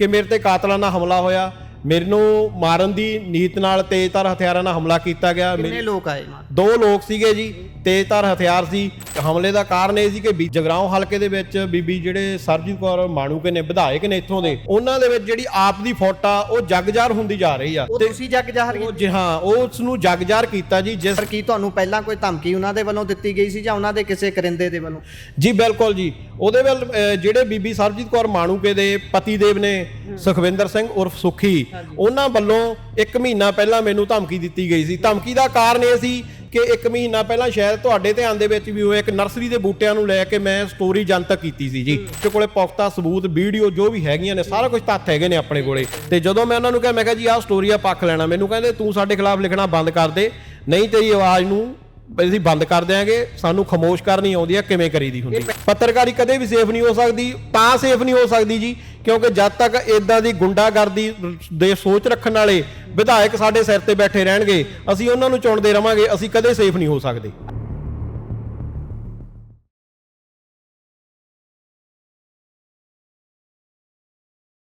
ਕਿ ਮੇਰੇ ਤੇ ਕਾਤਲਾਨਾ ਹਮਲਾ ਹੋਇਆ ਮੈਨੂੰ ਮਾਰਨ ਦੀ ਨੀਤ ਨਾਲ ਤੇਜ਼ਧਾਰ ਹਥਿਆਰਾਂ ਨਾਲ ਹਮਲਾ ਕੀਤਾ ਗਿਆ। ਕਿੰਨੇ ਲੋਕ ਆਏ ਦੋ ਲੋਕ ਸੀਗੇ ਜੀ ਤੇਜ਼ਧਾਰ ਹਥਿਆਰ ਸੀ। ਹਮਲੇ ਦਾ ਕਾਰਨ ਇਹ ਸੀ ਕਿ ਬੀ- ਜਗਰਾਉਂ ਹਲਕੇ ਦੇ ਵਿੱਚ ਬੀਬੀ ਜਿਹੜੇ ਸਰਜੀਤ ਕੌਰ ਮਾਣੂਕੇ ਨੇ ਵਿਧਾਇਕ ਨੇ ਇੱਥੋਂ ਦੇ ਉਹਨਾਂ ਦੇ ਵਿੱਚ ਜਿਹੜੀ ਆਪ ਦੀ ਫੋਟਾ ਉਹ ਜਗਜਾਰ ਹੁੰਦੀ ਜਾ ਰਹੀ ਆ। ਉਹ ਤੁਸੀਂ ਜੱਗ ਜ਼ਾਹਰ ਉਹ ਜੀ ਹਾਂ ਉਹ ਉਸ ਨੂੰ ਜਗਜਾਰ ਕੀਤਾ ਜੀ ਜਿਸ ਕੀ ਤੁਹਾਨੂੰ ਪਹਿਲਾਂ ਕੋਈ ਧਮਕੀ ਉਹਨਾਂ ਦੇ ਵੱਲੋਂ ਦਿੱਤੀ ਗਈ ਸੀ ਜਾਂ ਉਹਨਾਂ ਦੇ ਕਿਸੇ ਕਰਿੰਦੇ ਦੇ ਵੱਲੋਂ? ਜੀ ਬਿਲਕੁਲ ਜੀ। ਉਹਦੇ ਵੱਲ ਜਿਹੜੇ ਬੀਬੀ ਸਰਜੀਤ ਕੌਰ ਮਾਣੂਕੇ ਦੇ ਪਤੀ ਦੇਵ ਨੇ ਸੁਖਵਿੰਦਰ ਸਿੰਘ ਉਰਫ ਸੁਖੀ ਉਹਨਾਂ ਵੱਲੋਂ 1 ਮਹੀਨਾ ਪਹਿਲਾਂ ਮੈਨੂੰ ਧਮਕੀ ਦਿੱਤੀ ਗਈ ਸੀ। ਧਮਕੀ ਦਾ ਕਾਰਨ ਇਹ ਸੀ ਕਿ 1 ਮਹੀਨਾ ਪਹਿਲਾਂ ਸ਼ਾਇਦ ਤੁਹਾਡੇ ਧਿਆਨ ਦੇ ਵਿੱਚ ਵੀ ਹੋਇਆ ਇੱਕ ਨਰਸਰੀ ਦੇ ਬੂਟਿਆਂ ਨੂੰ ਲੈ ਕੇ ਮੈਂ ਸਟੋਰੀ ਜਨਤਕ ਕੀਤੀ ਸੀ ਜੀ। ਤੇ ਕੋਲੇ ਪੁਖਤਾ ਸਬੂਤ ਵੀਡੀਓ ਜੋ ਵੀ ਹੈਗੀਆਂ ਨੇ ਸਾਰਾ ਕੁਝ ਤੱਥ ਹੈਗੇ ਨੇ ਆਪਣੇ ਕੋਲੇ। ਤੇ ਜਦੋਂ ਮੈਂ ਉਹਨਾਂ ਨੂੰ ਕਿਹਾ ਮੈਂ ਕਿਹਾ ਜੀ ਆਹ ਸਟੋਰੀ ਆ ਪੱਖ ਲੈਣਾ। ਮੈਨੂੰ ਕਹਿੰਦੇ ਤੂੰ ਸਾਡੇ ਖਿਲਾਫ ਲਿਖਣਾ ਬੰਦ ਕਰ ਦੇ। ਨਹੀਂ ਤੇਰੀ ਆਵਾਜ਼ ਨੂੰ ਅਸੀਂ ਬੰਦ ਕਰ ਦਿਆਂਗੇ। ਸਾਨੂੰ ਖਮੋਸ਼ ਕਰਨੀ ਆਉਂਦੀ ਆ ਕਿਵੇਂ ਕਰੀਦੀ ਹੁੰਦੀ? ਪੱਤਰਕਾਰੀ ਕਦੇ ਵੀ ਸੇਫ ਨਹੀਂ ਹੋ ਸਕਦੀ ਤਾਂ ਸੇਫ ਨਹੀਂ ਹੋ ਸਕਦੀ ਜੀ। ਕਿਉਂਕਿ ਜਦ ਤੱਕ ਇਦਾਂ ਦੀ ਗੁੰਡਾਗਰਦੀ ਦੇ ਸੋਚ ਰੱਖਣ ਵਾਲੇ ਵਿਧਾਇਕ ਸਾਡੇ ਸਿਰ ਤੇ ਬੈਠੇ ਰਹਿਣਗੇ, ਅਸੀਂ ਉਹਨਾਂ ਨੂੰ ਚੁਣਦੇ ਰਵਾਂਗੇ, ਅਸੀਂ ਕਦੇ ਸੇਫ ਨਹੀਂ ਹੋ ਸਕਦੇ।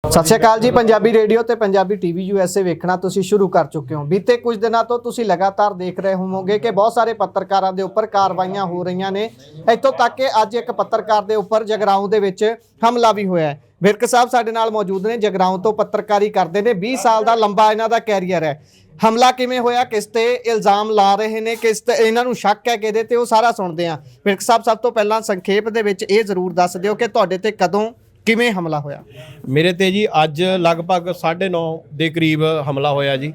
ਸਤਿ ਸ਼੍ਰੀ ਅਕਾਲ ਜੀ, ਪੰਜਾਬੀ ਰੇਡੀਓ ਤੇ ਪੰਜਾਬੀ ਟੀਵੀ ਯੂਐਸਏ ਵੇਖਣਾ ਤੁਸੀਂ ਸ਼ੁਰੂ ਕਰ ਚੁੱਕੇ ਹੋ। ਬੀਤੇ ਕੁਝ ਦਿਨਾਂ ਤੋਂ ਤੁਸੀਂ ਲਗਾਤਾਰ ਦੇਖ ਰਹੇ ਹੋਵੋਗੇ ਕਿ ਬਹੁਤ ਸਾਰੇ ਪੱਤਰਕਾਰਾਂ ਦੇ ਉੱਪਰ ਕਾਰਵਾਈਆਂ ਹੋ ਰਹੀਆਂ ਨੇ। ਇੱਥੋਂ ਤੱਕ ਕਿ ਅੱਜ ਇੱਕ ਪੱਤਰਕਾਰ ਦੇ ਉੱਪਰ ਜਗਰਾਉਂ ਦੇ ਵਿੱਚ ਹਮਲਾ ਵੀ ਹੋਇਆ ਹੈ। ਵਿਰਕ ਸਾਹਿਬ ਸਾਡੇ ਨਾਲ ਮੌਜੂਦ ਨੇ, ਜਗਰਾਉਂ ਤੋਂ ਪੱਤਰਕਾਰੀ ਕਰਦੇ ਨੇ 20 ਸਾਲ ਦਾ ਲੰਬਾ ਇਹਨਾਂ ਦਾ ਕੈਰੀਅਰ ਹੈ। ਹਮਲਾ ਕਿਵੇਂ ਹੋਇਆ, ਕਿਸ ਤੇ ਇਲਜ਼ਾਮ ਲਾ ਰਹੇ ਨੇ, ਕਿਸ ਤੇ ਇਹਨਾਂ ਨੂੰ ਸ਼ੱਕ ਹੈ ਕਿਹਦੇ ਤੇ, ਉਹ ਸਾਰਾ ਸੁਣਦੇ ਆ ਵਿਰਕ ਸਾਹਿਬ, ਸਭ ਤੋਂ ਪਹਿਲਾਂ ਸੰਖੇਪ ਦੇ ਵਿੱਚ ਇਹ ਜ਼ਰੂਰ ਦੱਸ ਦਿਓ ਕਿ ਤੁਹਾਡੇ ਤੇ ਕਦੋਂ ਕਿਵੇਂ ਹਮਲਾ ਹੋਇਆ? ਮੇਰੇ ਤੇ ਜੀ ਅੱਜ ਲਗਭਗ 9:30 ਦੇ ਕਰੀਬ ਹਮਲਾ ਹੋਇਆ ਜੀ।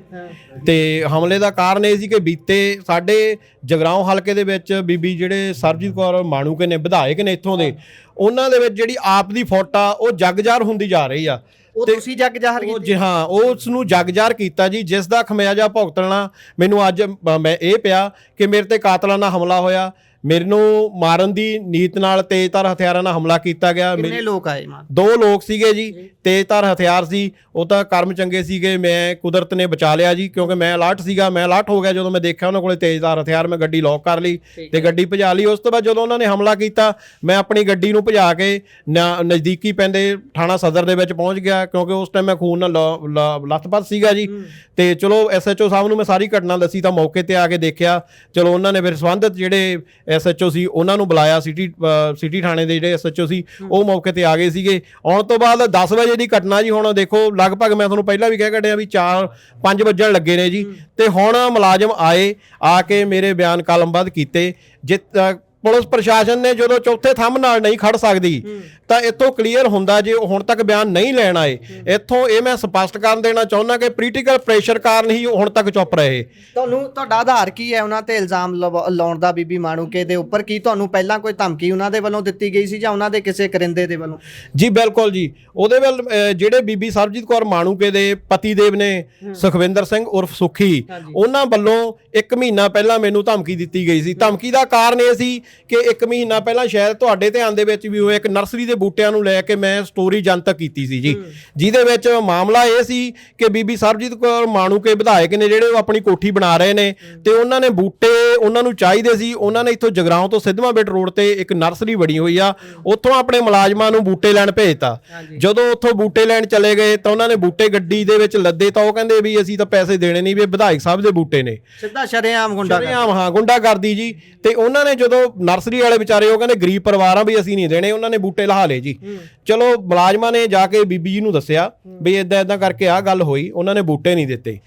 ਤੇ ਹਮਲੇ ਦਾ ਕਾਰਨ ਇਹ ਸੀ ਕਿ ਬੀਤੇ ਸਾਡੇ ਜਗਰਾਉਂ ਹਲਕੇ ਦੇ ਵਿੱਚ ਬੀਬੀ ਜਿਹੜੇ ਸਰਜੀਤ ਕੌਰ ਮਾਣੂਕੇ ਨੇ ਵਿਧਾਇਕ ਨੇ ਇੱਥੋਂ ਦੇ ਉਹਨਾਂ ਦੇ ਵਿੱਚ ਜਿਹੜੀ ਆਪ ਦੀ ਫੋਟਾ ਉਹ ਜਗਜਾਰ ਹੁੰਦੀ ਜਾ ਰਹੀ ਆ। ਉਹ ਤੁਸੀਂ ਜੱਗ ਜ਼ਾਹਰ ਉਹ ਕੀਤੀ? ਜੀ ਹਾਂ ਉਹ ਉਸ ਨੂੰ ਜਗਜਾਰ ਕੀਤਾ ਜੀ ਜਿਸ ਦਾ ਖਮਿਆਜਾ ਭੁਗਤਣਾ ਮੈਨੂੰ ਅੱਜ ਮੈਂ ਇਹ ਪਿਆ ਕਿ ਮੇਰੇ ਤੇ ਕਾਤਲਾਨਾ ਹਮਲਾ ਹੋਇਆ। ਮੈਨੂੰ ਮਾਰਨ ਦੀ ਨੀਤ ਨਾਲ ਤੇਜ਼ਧਾਰ ਹਥਿਆਰਾਂ ਨਾਲ ਹਮਲਾ ਕੀਤਾ ਗਿਆ। ਕਿੰਨੇ ਲੋਕ ਆਏ ਮਾਰ ਦੋ ਲੋਕ ਸੀਗੇ ਜੀ ਤੇਜ਼ਧਾਰ ਹਥਿਆਰ ਸੀ ਉਹ ਤਾਂ ਕਰਮ ਚੰਗੇ ਸੀਗੇ ਮੈਂ ਕੁਦਰਤ ਨੇ ਬਚਾ ਲਿਆ ਜੀ ਕਿਉਂਕਿ ਮੈਂ ਅਲਰਟ ਸੀਗਾ ਮੈਂ ਅਲਰਟ ਹੋ ਗਿਆ ਜਦੋਂ ਮੈਂ ਦੇਖਿਆ ਉਹਨਾਂ ਕੋਲੇ ਤੇਜ਼ਧਾਰ ਹਥਿਆਰ ਮੈਂ ਗੱਡੀ ਲੌਕ ਕਰ ਲਈ ਤੇ ਗੱਡੀ ਭਜਾ ਲਈ। ਉਸ ਤੋਂ ਬਾਅਦ ਜਦੋਂ ਉਹਨਾਂ ਨੇ ਹਮਲਾ ਕੀਤਾ ਮੈਂ ਆਪਣੀ ਗੱਡੀ ਨੂੰ ਭਜਾ ਕੇ ਨਜ਼ਦੀਕੀ ਪੈਂਦੇ ਥਾਣਾ ਸਦਰ ਦੇ ਵਿੱਚ ਪਹੁੰਚ ਗਿਆ ਕਿਉਂਕਿ ਉਸ ਟਾਈਮ ਮੈਂ ਖੂਨ ਨਾਲ ਲ- ਲ- ਲੱਥਪੱਥ ਸੀਗਾ ਜੀ। ਤੇ ਚਲੋ ਐਸਐਚਓ ਸਾਹਿਬ ਨੂੰ ਮੈਂ ਸਾਰੀ ਘਟਨਾ ਦੱਸੀ ਤਾਂ ਮੌਕੇ ਤੇ ਆ ਕੇ ਦੇਖਿਆ। ਚਲੋ ਉਹਨਾਂ ਨੇ ਫਿਰ ਸੰਬੰਧਿਤ ਜਿਹੜੇ ਐਸਐਚਓ ਸੀ ਉਹਨਾਂ ਨੂੰ ਬੁਲਾਇਆ ਸਿਟੀ ਸਿਟੀ ਥਾਣੇ ਦੇ ਜਿਹੜੇ ਐਸਐਚਓ ਸੀ ਉਹ ਮੌਕੇ ਤੇ ਆ ਗਏ ਸੀਗੇ। ਆਉਣ ਤੋਂ ਬਾਅਦ 10 ਵਜੇ ਦੀ ਘਟਨਾ ਜੀ ਹੁਣ ਦੇਖੋ ਲਗਭਗ ਮੈਂ ਤੁਹਾਨੂੰ ਪਹਿਲਾਂ ਵੀ ਕਹਿ ਕੱਢਿਆ ਵੀ 4 5 ਵੱਜਣ ਲੱਗੇ ਨੇ ਜੀ। ਤੇ ਹੁਣ ਮੁਲਾਜ਼ਮ ਆਏ ਆ ਕੇ ਮੇਰੇ ਬਿਆਨ ਕਲਮਬੱਧ ਕੀਤੇ। ਜਿ ਅ, ਪੁਲਿਸ ਪ੍ਰਸ਼ਾਸਨ ਨੇ ਜਦੋਂ ਚੌਥੇ ਥੰਮ ਨਾਲ ਨਹੀਂ ਖੜ ਸਕਦੀ ਤਾਂ ਇੱਥੋਂ ਕਲੀਅਰ ਹੁੰਦਾ ਜੇ ਹੁਣ ਤੱਕ ਬਿਆਨ ਨਹੀਂ ਲੈਣ ਆਏ। ਇੱਥੋਂ ਇਹ ਮੈਂ ਸਪਸ਼ਟ ਕਰਨ ਦੇਣਾ ਚਾਹੁੰਦਾ ਕਿ ਪੋਲੀਟੀਕਲ ਪ੍ਰੈਸ਼ਰ ਕਾਰਨ ਹੀ ਹੁਣ ਤੱਕ ਚੁੱਪ ਰਹੇ। ਤੁਹਾਨੂੰ ਤੁਹਾਡਾ ਆਧਾਰ ਕੀ ਹੈ ਉਹਨਾਂ ਤੇ ਇਲਜ਼ਾਮ ਲਾਉਣ ਦਾ ਬੀਬੀ ਮਾਣੂਕੇ ਦੇ ਉੱਪਰ? ਕੀ ਤੁਹਾਨੂੰ ਪਹਿਲਾਂ ਕੋਈ ਧਮਕੀ ਉਹਨਾਂ ਦੇ ਵੱਲੋਂ ਦਿੱਤੀ ਗਈ ਸੀ ਜਾਂ ਉਹਨਾਂ ਦੇ ਕਿਸੇ ਕਰਿੰਦੇ ਦੇ ਵੱਲੋਂ? ਜੀ ਬਿਲਕੁਲ ਜੀ। ਉਹਦੇ ਵੱਲ ਜਿਹੜੇ ਬੀਬੀ ਸਰਬਜੀਤ ਕੌਰ ਮਾਣੂਕੇ ਦੇ ਪਤੀ ਦੇਵ ਨੇ ਸੁਖਵਿੰਦਰ ਸਿੰਘ ਉਰਫ ਸੁਖੀ ਉਹਨਾਂ ਵੱਲੋਂ 1 ਮਹੀਨਾ ਪਹਿਲਾਂ ਮੈਨੂੰ ਧਮਕੀ ਦਿੱਤੀ ਗਈ ਸੀ। ਧਮਕੀ ਦਾ ਕਾਰਨ ਇਹ ਸੀ ਕਿ 1 ਮਹੀਨਾ ਪਹਿਲਾਂ ਸ਼ਾਇਦ ਤੁਹਾਡੇ ਧਿਆਨ ਦੇ ਵਿੱਚ ਵੀ ਹੋਇਆ ਇੱਕ ਨਰਸਰੀ ਦੇ ਬੂਟਿਆਂ ਨੂੰ ਲੈ ਕੇ ਮੈਂ ਸਟੋਰੀ ਜਨਤਕ ਕੀਤੀ ਸੀ ਜੀ। ਜਿਹਦੇ ਵਿੱਚ ਮਾਮਲਾ ਇਹ ਸੀ ਕਿ ਬੀਬੀ ਸਰਬਜੀਤ ਕੌਰ ਮਾਣੂਕੇ ਵਿਧਾਇਕ ਨੇ ਜਿਹੜੇ ਉਹ ਆਪਣੀ ਕੋਠੀ ਬਣਾ ਰਹੇ ਨੇ ਤੇ ਉਹਨਾਂ ਨੇ ਬੂਟੇ ਉਹਨਾਂ ਨੂੰ ਚਾਹੀਦੇ ਸੀ। ਉਹਨਾਂ ਨੇ ਇੱਥੋਂ ਜਗਰਾਉਂ ਤੋਂ ਸਿੱਧਵਾਂ ਬਿਟ ਰੋਡ ਤੇ ਇੱਕ ਨਰਸਰੀ ਬਣੀ ਹੋਈ ਆ। ਉੱਥੋਂ ਆਪਣੇ ਮੁਲਾਜ਼ਮਾਂ ਨੂੰ ਬੂਟੇ ਲੈਣ ਭੇਜਤਾ। ਜਦੋਂ ਉੱਥੋਂ ਬੂਟੇ ਲੈਣ ਚਲੇ ਗਏ ਤਾਂ ਉਹਨਾਂ ਨੇ ਬੂਟੇ ਗੱਡੀ ਦੇ ਵਿੱਚ ਲੱਦੇ ਤਾਂ ਉਹ ਕਹਿੰਦੇ ਵੀ ਅਸੀਂ ਤਾਂ ਪੈਸੇ ਦੇਣੇ ਨਹੀਂ ਵੀ ਵਿਧਾਇਕ ਸਾਹਿਬ ਦੇ ਬੂਟੇ ਨੇ। ਸਿੱਧਾ ਸ਼ਰੇਆਮ ਗੁੰਡਾ ਸ਼ਰੇਆਮ ਹਾਂ ਗੁੰਡਾਗਰਦੀ ਜੀ। ਤੇ ਉਹਨਾਂ ਨੇ ਜਦੋਂ ਨਰਸਰੀ ਵਾਲੇ ਵਿਚਾਰੇ ਉਹ ਕਹਿੰਦੇ ਗਰੀਬ ਪਰਿਵਾਰਾਂ ਵੀ ਅਸੀਂ ਨਹੀਂ ਦੇਣੇ ਉਹਨਾਂ ਨੇ ਬੂਟੇ ਲਹਾ ਲਏ ਜੀ। ਚਲੋ ਮੁਲਾਜ਼ਮਾਂ ਨੇ ਜਾ ਕੇ ਬੀਬੀ ਜੀ ਨੂੰ ਦੱਸਿਆ ਵੀ ਇਦਾਂ ਇਦਾਂ ਕਰਕੇ ਆਹ ਗੱਲ ਹੋਈ ਉਹਨਾਂ ਨੇ ਬੂਟੇ ਨਹੀਂ ਦਿੱਤੇ।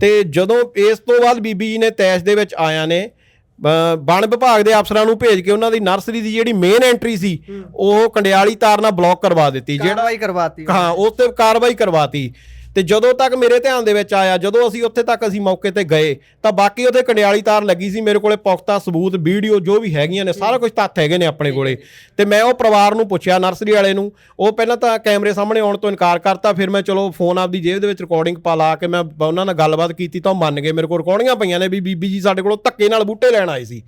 ਤੇ ਜਦੋਂ ਇਸ ਤੋਂ ਬਾਅਦ ਬੀਬੀ ਜੀ ਨੇ ਤੈਸ਼ ਦੇ ਵਿੱਚ ਆਇਆਂ ਨੇ ਵਣ ਵਿਭਾਗ ਦੇ ਅਫਸਰਾਂ ਨੂੰ ਭੇਜ ਕੇ ਉਹਨਾਂ ਦੀ ਨਰਸਰੀ ਦੀ ਜਿਹੜੀ ਮੇਨ ਐਂਟਰੀ ਸੀ ਉਹ ਕੰਡਿਆਲੀ ਤਾਰ ਨਾਲ ਬਲੌਕ ਕਰਵਾ ਦਿੱਤੀ ਜਿਹੜਾ ਕਾਰਵਾਈ ਕਰਵਾਤੀ। ਹਾਂ ਉਸ ਤੇ ਕਾਰਵਾਈ ਕਰਵਾਤੀ। ਤੇ ਜਦੋਂ ਤੱਕ ਮੇਰੇ ਧਿਆਨ ਦੇ ਵਿੱਚ ਆਇਆ ਜਦੋਂ ਅਸੀਂ ਉੱਥੇ ਤੱਕ ਅਸੀਂ ਮੌਕੇ ਤੇ ਗਏ ਤਾਂ ਬਾਕੀ ਉਹਦੇ ਕੰਡਿਆਲੀ ਤਾਰ ਲੱਗੀ ਸੀ ਮੇਰੇ ਕੋਲੇ ਪੁਖਤਾ ਸਬੂਤ ਵੀਡੀਓ ਜੋ ਵੀ ਹੈਗੀਆਂ ਨੇ ਸਾਰਾ ਕੁਝ ਤੱਥ ਹੈਗੇ ਨੇ ਆਪਣੇ ਕੋਲੇ। ਤੇ ਮੈਂ ਉਹ ਪਰਿਵਾਰ ਨੂੰ ਪੁੱਛਿਆ ਨਰਸਰੀ ਵਾਲੇ ਨੂੰ ਉਹ ਪਹਿਲਾਂ ਤਾਂ ਕੈਮਰੇ ਸਾਹਮਣੇ ਆਉਣ ਤੋਂ ਇਨਕਾਰ ਕਰਤਾ ਫਿਰ ਮੈਂ ਚਲੋ ਫੋਨ ਆਪਦੀ ਜੇਬ ਦੇ ਵਿੱਚ ਰਿਕਾਰਡਿੰਗ ਪਾ ਲਾ ਕੇ ਮੈਂ ਉਹਨਾਂ ਨਾਲ ਗੱਲਬਾਤ ਕੀਤੀ ਤਾਂ ਉਹ ਮੰਨ ਗਏ ਮੇਰੇ ਕੋਲ ਰਿਕਾਰਡਿੰਗਾਂ ਪਈਆਂ ਨੇ ਵੀ ਬੀਬੀ ਜੀ ਸਾਡੇ ਕੋਲੋਂ ਧੱਕੇ ਨਾਲ ਬੂਟੇ ਲੈਣ ਆਏ ਸੀ।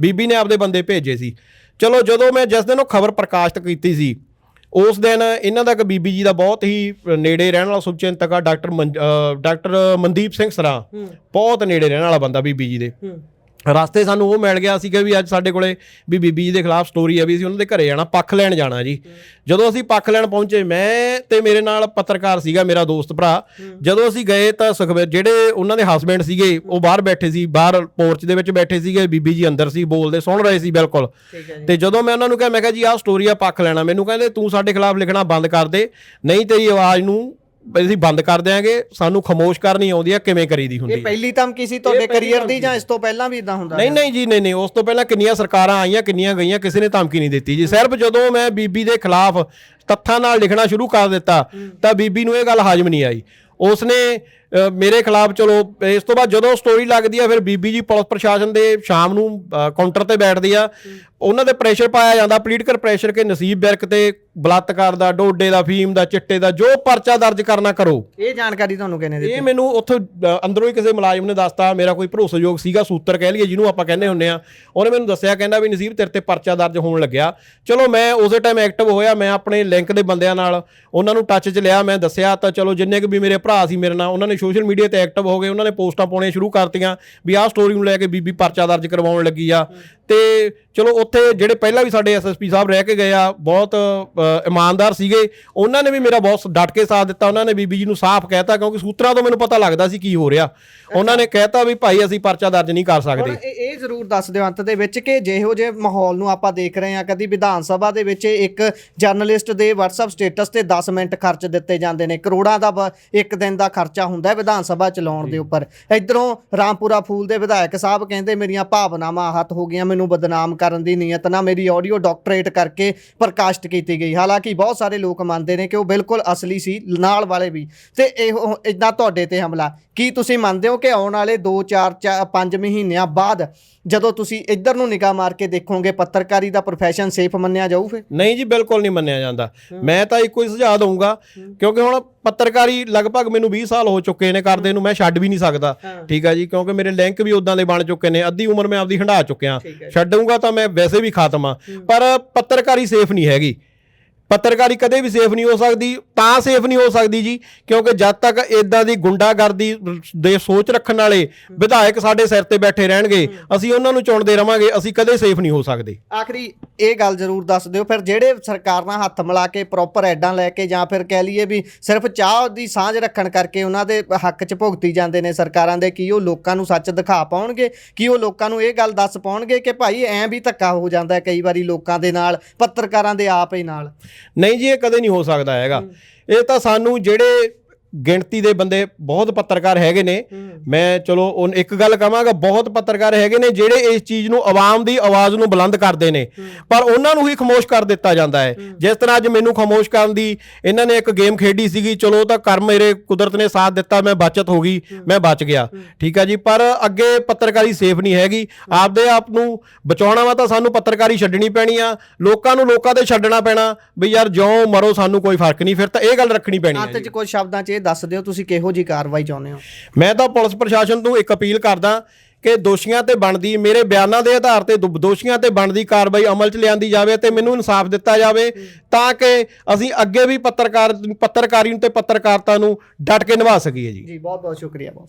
ਬੀਬੀ ਨੇ ਆਪਦੇ ਬੰਦੇ ਭੇਜੇ ਸੀ। ਚਲੋ ਜਦੋਂ ਮੈਂ ਜਿਸ ਦਿਨ ਉਹ ਖਬਰ ਪ੍ਰਕਾਸ਼ਿਤ ਕੀਤੀ ਸੀ ਉਸ ਦਿਨ ਇਹਨਾਂ ਦਾ ਇੱਕ ਬੀਬੀ ਜੀ ਦਾ ਬਹੁਤ ਹੀ ਨੇੜੇ ਰਹਿਣ ਵਾਲਾ ਸੁਭਚਿੰਤਕ ਆ ਡਾਕਟਰ ਡਾਕਟਰ ਮਨਦੀਪ ਸਿੰਘ ਸਰਾ। ਬਹੁਤ ਨੇੜੇ ਰਹਿਣ ਵਾਲਾ ਬੰਦਾ ਬੀਬੀ ਜੀ ਦੇ। ਰਸਤੇ ਸਾਨੂੰ ਉਹ ਮਿਲ ਗਿਆ ਸੀਗਾ ਵੀ ਅੱਜ ਸਾਡੇ ਕੋਲੇ ਵੀ ਬੀਬੀ ਜੀ ਦੇ ਖਿਲਾਫ ਸਟੋਰੀ ਆ ਵੀ ਅਸੀਂ ਉਹਨਾਂ ਦੇ ਘਰੇ ਜਾਣਾ ਪੱਖ ਲੈਣ ਜਾਣਾ ਜੀ। ਜਦੋਂ ਅਸੀਂ ਪੱਖ ਲੈਣ ਪਹੁੰਚੇ ਮੈਂ ਤੇ ਮੇਰੇ ਨਾਲ ਪੱਤਰਕਾਰ ਸੀਗਾ ਮੇਰਾ ਦੋਸਤ ਭਰਾ। ਜਦੋਂ ਅਸੀਂ ਗਏ ਤਾਂ ਸੁਖਬੀਰ ਜਿਹੜੇ ਉਹਨਾਂ ਦੇ ਹਸਬੰਡ ਸੀਗੇ ਉਹ ਬਾਹਰ ਬੈਠੇ ਸੀ ਬਾਹਰ ਪੋਰਚ ਦੇ ਵਿੱਚ ਬੈਠੇ ਸੀਗੇ ਬੀਬੀ ਜੀ ਅੰਦਰ ਸੀ ਬੋਲਦੇ ਸੁਣ ਰਹੇ ਸੀ ਬਿਲਕੁਲ। ਤੇ ਜਦੋਂ ਮੈਂ ਉਹਨਾਂ ਨੂੰ ਕਿਹਾ ਮੈਂ ਕਿਹਾ ਜੀ ਆਹ ਸਟੋਰੀ ਆ ਪੱਖ ਲੈਣਾ। ਮੈਨੂੰ ਕਹਿੰਦੇ ਤੂੰ ਸਾਡੇ ਖਿਲਾਫ ਲਿਖਣਾ ਬੰਦ ਕਰ ਦੇ ਨਹੀਂ ਤੇਰੀ ਆਵਾਜ਼ ਨੂੰ ਅਸੀਂ ਬੰਦ ਕਰ ਦਿਆਂਗੇ ਸਾਨੂੰ ਖਮੋਸ਼ ਕਰਨੀ ਆਉਂਦੀ ਆ ਕਿਵੇਂ ਕਰੀਦੀ ਹੁੰਦੀ ਇਹ ਪਹਿਲੀ ਧਮਕੀ ਸੀ ਤੁਹਾਡੇ ਕੈਰੀਅਰ ਦੀ ਜਾਂ ਇਸ ਤੋਂ ਪਹਿਲਾਂ ਵੀ ਇਦਾਂ ਹੁੰਦਾ ਨਹੀਂ ਨਹੀਂ ਜੀ ਨਹੀਂ ਨਹੀਂ ਉਸ ਤੋਂ ਪਹਿਲਾਂ ਕਿੰਨੀਆਂ ਸਰਕਾਰਾਂ ਆਈਆਂ ਕਿੰਨੀਆਂ ਗਈਆਂ ਕਿਸੇ ਨੇ ਧਮਕੀ ਨਹੀਂ ਦਿੱਤੀ ਜੀ। ਸਿਰਫ ਜਦੋਂ ਮੈਂ ਬੀਬੀ ਦੇ ਖਿਲਾਫ ਤੱਥਾਂ ਨਾਲ ਲਿਖਣਾ ਸ਼ੁਰੂ ਕਰ ਦਿੱਤਾ ਤਾਂ ਬੀਬੀ ਨੂੰ ਇਹ ਗੱਲ ਹਾਜ਼ਮ ਨਹੀਂ ਆਈ। ਉਸਨੇ ਮੇਰੇ ਖਿਲਾਫ ਚਲੋ ਇਸ ਤੋਂ ਬਾਅਦ ਜਦੋਂ ਸਟੋਰੀ ਲੱਗਦੀ ਆ ਫਿਰ ਬੀਬੀ ਜੀ ਪੁਲਿਸ ਪ੍ਰਸ਼ਾਸਨ ਦੇ ਸ਼ਾਮ ਨੂੰ ਕਾਊਂਟਰ ਤੇ ਬੈਠਦੀ ਆ। ਉਹਨਾਂ ਦੇ ਪ੍ਰੈਸ਼ਰ ਪਾਇਆ ਜਾਂਦਾ ਪੋਲੀਟੀਕਲ ਪ੍ਰੈਸ਼ਰ ਕਿ ਨਸੀਬ ਵਿਰਕ ਤੇ ਬਲਾਤਕਾਰ ਦਾ ਡੋਡੇ ਦਾ ਫੀਮ ਦਾ ਚਿੱਟੇ ਦਾ ਜੋ ਪਰਚਾ ਦਰਜ ਕਰਨਾ ਕਰੋ। ਇਹ ਜਾਣਕਾਰੀ ਤੁਹਾਨੂੰ ਕਿਹਨੇ ਦਿੱਤੀ? ਇਹ ਮੈਨੂੰ ਉੱਥੋਂ ਅੰਦਰੋਂ ਹੀ ਕਿਸੇ ਮੁਲਾਜ਼ਮ ਨੇ ਦੱਸਤਾ ਮੇਰਾ ਕੋਈ ਭਰੋਸੇਯੋਗ ਸੀਗਾ ਸੂਤਰ ਕਹਿ ਲਈਏ ਜਿਹਨੂੰ ਆਪਾਂ ਕਹਿੰਦੇ ਹੁੰਨੇ ਆ। ਉਹਨੇ ਮੈਨੂੰ ਦੱਸਿਆ ਕਹਿੰਦਾ ਵੀ ਨਸੀਬ ਤੇਰੇ ਤੇ ਪਰਚਾ ਦਰਜ ਹੋਣ ਲੱਗਿਆ। ਚਲੋ ਮੈਂ ਉਸੇ ਟਾਈਮ ਐਕਟਿਵ ਹੋਇਆ ਮੈਂ ਆਪਣੇ ਲਿੰਕ ਦੇ ਬੰਦਿਆਂ ਨਾਲ ਉਹਨਾਂ ਨੂੰ ਟੱਚ 'ਚ ਲਿਆ ਮੈਂ ਦੱਸਿਆ ਤਾਂ ਚਲੋ ਜਿੰਨੇ ਕੁ ਵੀ ਮੇਰੇ ਭਰਾ ਸੀ ਮੇਰੇ ਨਾਲ ਉਹਨਾਂ ਨੇ ਸੋਸ਼ਲ ਮੀਡੀਆ ਤੇ ਐਕਟਿਵ ਹੋ ਗਏ, ਉਹਨਾਂ ਨੇ ਪੋਸਟਾਂ ਪਾਉਣੀਆਂ ਸ਼ੁਰੂ ਕਰਤੀਆਂ ਵੀ ਆਹ ਸਟੋਰੀ ਨੂੰ ਲੈ ਕੇ ਬੀਬੀ ਪਰਚਾ ਦਰਜ ਕਰਵਾਉਣ ਲੱਗੀ ਆ। ਤੇ ਚਲੋ ਉੱਥੇ ਜਿਹੜੇ ਪਹਿਲਾਂ ਵੀ ਸਾਡੇ ਐਸਐਸਪੀ ਸਾਹਿਬ ਰਹਿ ਕੇ ਗਏ ਆ, ਬਹੁਤ ਇਮਾਨਦਾਰ ਸੀਗੇ। ਉਹਨਾਂ ਨੇ ਵੀ ਮੇਰਾ ਬਹੁਤ ਡਟ ਕੇ ਸਾਥ ਦਿੱਤਾ। ਉਹਨਾਂ ਨੇ ਬੀਬੀ ਜੀ ਨੂੰ ਸਾਫ਼ ਕਹਿਤਾ ਕਿਉਂਕਿ ਸੂਤਰਾਂ ਤੋਂ ਮੈਨੂੰ ਪਤਾ ਲੱਗਦਾ ਸੀ ਕੀ ਹੋ ਰਿਹਾ। ਉਹਨਾਂ ਨੇ ਕਹਿਤਾ ਵੀ ਭਾਈ ਅਸੀਂ ਪਰਚਾ ਦਰਜ ਨਹੀਂ ਕਰ ਸਕਦੇ। ਇਹ ਇਹ ਜ਼ਰੂਰ ਦੱਸ ਦਿਓ ਅੰਤ ਦੇ ਵਿੱਚ ਕਿ ਜਿਹੋ ਜਿਹੇ ਮਾਹੌਲ ਨੂੰ ਆਪਾਂ ਦੇਖ ਰਹੇ ਹਾਂ, ਕਦੀ ਵਿਧਾਨ ਸਭਾ ਦੇ ਵਿੱਚ ਇੱਕ ਜਰਨਲਿਸਟ ਦੇ WhatsApp ਸਟੇਟਸ ਤੇ 10 ਮਿੰਟ ਖਰਚ ਦਿੱਤੇ ਜਾਂਦੇ ਨੇ। ਕਰੋੜਾਂ ਦਾ ਬ- ਇੱਕ ਦਿਨ ਦਾ ਖਰਚਾ ਹੁੰਦਾ ਹੈ ਵਿਧਾਨ ਸਭਾ ਚਲਾਉਣ ਦੇ ਉੱਪਰ। ਇਧਰੋਂ ਰਾਮਪੁਰਾ ਫੂਲ ਦੇ ਵਿਧਾਇਕ ਸਾਹਿਬ ਕਹਿੰਦੇ ਮੇਰੀਆਂ ਭਾਵਨਾਵਾਂ ਆਹਤ ਹੋ ਗਈਆਂ ਮੈਨੂੰ ਬਦਨਾਮ ਕਰਨ ਦੀ ਨੀਅਤ ਨਾਲ ਮੇਰੀ ਆਡੀਓ ਡਾਕਟਰੇਟ ਕਰਕੇ ਪ੍ਰਕਾਸ਼ਿਤ ਕੀਤੀ ਗਈ। ਹਾਲਾਂਕਿ ਬਹੁਤ ਸਾਰੇ ਲੋਕ ਮੰਨਦੇ ਨੇ ਕਿ ਉਹ ਬਿਲਕੁਲ ਅਸਲੀ ਸੀ ਨਾਲ ਵਾਲੇ ਵੀ। ਤੇ ਇਹੋ ਇਦਾਂ ਤੁਹਾਡੇ ਤੇ ਹਮਲਾ। ਕੀ ਤੁਸੀਂ ਮੰਨਦੇ ਹੋ ਕਿ ਆਉਣ ਵਾਲੇ 2 4 5 ਮਹੀਨਿਆਂ ਬਾਅਦ ਜਦੋਂ ਤੁਸੀਂ ਇੱਧਰ ਨੂੰ ਨਿਗਾਹ ਮਾਰ ਕੇ ਦੇਖੋਗੇ ਪੱਤਰਕਾਰੀ ਦਾ ਪ੍ਰੋਫੈਸ਼ਨ ਸੇਫ ਮੰਨਿਆ ਜਾਊ ਫਿਰ? ਨਹੀਂ ਜੀ ਬਿਲਕੁਲ ਨਹੀਂ ਮੰਨਿਆ ਜਾਂਦਾ। ਮੈਂ ਤਾਂ ਇੱਕੋ ਹੀ ਸੁਝਾਅ ਦਊਂਗਾ ਕਿਉਂਕਿ ਹੁਣ ਪੱਤਰਕਾਰੀ ਲਗਭਗ ਮੈਨੂੰ 20 ਸਾਲ ਹੋ ਚੁੱਕੇ ਨੇ ਕਰਦੇ ਨੂੰ ਮੈਂ ਛੱਡ ਵੀ ਨਹੀਂ ਸਕਦਾ। ਠੀਕ ਹੈ ਜੀ ਕਿਉਂਕਿ ਮੇਰੇ ਲਿੰਕ ਵੀ ਉਦਾਂ ਦੇ ਬਣ ਚੁੱਕੇ ਨੇ ਅੱਧੀ ਉਮਰ ਮੈਂ ਆਪਦੀ ਹੰਢਾ ਚੁੱਕਿਆ। ਛੱਡੂੰਗਾ ਤਾਂ ਮੈਂ ਵੈਸੇ ਵੀ ਖਾਤਮ ਪਰ ਪੱਤਰਕਾਰੀ ਸੇਫ ਨਹੀਂ ਹੈਗੀ। ਪੱਤਰਕਾਰੀ ਕਦੇ ਵੀ ਸੇਫ ਨਹੀਂ ਹੋ ਸਕਦੀ, ਤਾਂ ਸੇਫ ਨਹੀਂ ਹੋ ਸਕਦੀ ਜੀ, ਕਿਉਂਕਿ ਜਦ ਤੱਕ ਇਦਾਂ ਦੀ ਗੁੰਡਾਗਰਦੀ ਦੇ ਸੋਚ ਰੱਖਣ ਵਾਲੇ ਵਿਧਾਇਕ ਸਾਡੇ ਸਿਰ ਤੇ ਬੈਠੇ ਰਹਿਣਗੇ, ਅਸੀਂ ਉਹਨਾਂ ਨੂੰ ਚੁਣਦੇ ਰਵਾਂਗੇ, ਅਸੀਂ ਕਦੇ ਸੇਫ ਨਹੀਂ ਹੋ ਸਕਦੇ। ਆਖਰੀ ਇਹ ਗੱਲ ਜ਼ਰੂਰ ਦੱਸ ਦਿਓ, ਫਿਰ ਜਿਹੜੇ ਸਰਕਾਰ ਨਾਲ ਹੱਥ ਮਿਲਾ ਕੇ ਪ੍ਰੋਪਰ ਐਡਾਂ ਲੈ ਕੇ ਜਾਂ ਫਿਰ ਕਹਿ ਲਈਏ ਵੀ ਸਿਰਫ ਚਾਹ ਦੀ ਸਾਂਝ ਰੱਖਣ ਕਰਕੇ ਉਹਨਾਂ ਦੇ ਹੱਕ 'ਚ ਭੁਗਤੀ ਜਾਂਦੇ ਨੇ ਸਰਕਾਰਾਂ ਦੇ, ਕੀ ਉਹ ਲੋਕਾਂ ਨੂੰ ਸੱਚ ਦਿਖਾ ਪਾਉਣਗੇ? ਕੀ ਉਹ ਲੋਕਾਂ ਨੂੰ ਇਹ ਗੱਲ ਦੱਸ ਪਾਉਣਗੇ ਕਿ ਭਾਈ ਐਂ ਵੀ ਧੱਕਾ ਹੋ ਜਾਂਦਾ ਕਈ ਵਾਰੀ ਲੋਕਾਂ ਦੇ ਨਾਲ, ਪੱਤਰਕਾਰਾਂ ਦੇ ਆਪ ਹੀ ਨਾਲ? ਨਹੀਂ ਜੀ ਇਹ ਕਦੇ ਨਹੀਂ ਹੋ ਸਕਦਾ ਹੈਗਾ। ਇਹ ਤਾਂ ਸਾਨੂੰ ਜਿਹੜੇ ਗਿਣਤੀ ਦੇ ਬੰਦੇ ਬਹੁਤ ਪੱਤਰਕਾਰ ਹੈਗੇ ਨੇ। ਮੈਂ ਚਲੋ ਉਹ ਇੱਕ ਗੱਲ ਕਹਾਂਗਾ ਬਹੁਤ ਪੱਤਰਕਾਰ ਹੈਗੇ ਨੇ ਜਿਹੜੇ ਇਸ ਚੀਜ਼ ਨੂੰ ਆਵਾਮ ਦੀ ਆਵਾਜ਼ ਨੂੰ ਬੁਲੰਦ ਕਰਦੇ ਨੇ। ਪਰ ਉਹਨਾਂ ਨੂੰ ਹੀ ਖਮੋਸ਼ ਕਰ ਦਿੱਤਾ ਜਾਂਦਾ ਹੈ। ਜਿਸ ਤਰ੍ਹਾਂ ਅੱਜ ਮੈਨੂੰ ਖਮੋਸ਼ ਕਰਨ ਦੀ ਇਹਨਾਂ ਨੇ ਇੱਕ ਗੇਮ ਖੇਡੀ ਸੀਗੀ ਚਲੋ ਤਾਂ ਕਰਮ ਮੇਰੇ ਕੁਦਰਤ ਨੇ ਸਾਥ ਦਿੱਤਾ ਮੈਂ ਬਚਤ ਹੋ ਗਈ ਮੈਂ ਬਚ ਗਿਆ। ਠੀਕ ਹੈ ਜੀ ਪਰ ਅੱਗੇ ਪੱਤਰਕਾਰੀ ਸੇਫ ਨਹੀਂ ਹੈਗੀ। ਆਪਦੇ ਆਪ ਨੂੰ ਬਚਾਉਣਾ ਵਾ ਤਾਂ ਸਾਨੂੰ ਪੱਤਰਕਾਰੀ ਛੱਡਣੀ ਪੈਣੀ ਆ। ਲੋਕਾਂ ਨੂੰ ਲੋਕਾਂ ਤੇ ਛੱਡਣਾ ਪੈਣਾ ਵੀ ਯਾਰ ਜਿਉਂ ਮਰੋ ਸਾਨੂੰ ਕੋਈ ਫ਼ਰਕ ਨਹੀਂ ਫਿਰ ਤਾਂ ਇਹ ਗੱਲ ਰੱਖਣੀ ਪੈਣੀ ਹੈ ਅੰਤ 'ਚ ਕੁਝ ਸ਼ਬਦਾਂ 'ਚ ਇਹ ਦੱਸ ਦਿਓ ਤੁਸੀਂ ਕਿਹੋ ਜੀ ਕਾਰਵਾਈ ਚਾਹੁੰਦੇ ਹੋ। ਮੈਂ ਤਾਂ ਪੁਲਿਸ ਪ੍ਰਸ਼ਾਸਨ ਨੂੰ ਇੱਕ ਅਪੀਲ ਕਰਦਾ ਕਿ ਦੋਸ਼ੀਆਂ ਤੇ ਬਣਦੀ ਮੇਰੇ ਬਿਆਨਾਂ ਦੇ ਆਧਾਰ ਤੇ ਦੋ- ਦੋਸ਼ੀਆਂ ਤੇ ਬਣਦੀ ਕਾਰਵਾਈ ਅਮਲ 'ਚ ਲਿਆਂਦੀ ਜਾਵੇ ਤੇ ਮੈਨੂੰ ਇਨਸਾਫ ਦਿੱਤਾ ਜਾਵੇ ਤਾਂ ਕਿ ਅਸੀਂ ਅੱਗੇ ਵੀ ਪੱਤਰਕਾਰ ਪੱਤਰਕਾਰੀ ਨੂੰ ਤੇ ਪੱਤਰਕਾਰਤਾ ਨੂੰ ਡਟ ਕੇ ਨਿਭਾ ਸਕੀਏ ਜੀ। ਜੀ ਬਹੁਤ ਬਹੁਤ ਸ਼ੁਕਰੀਆ ਬਹੁਤ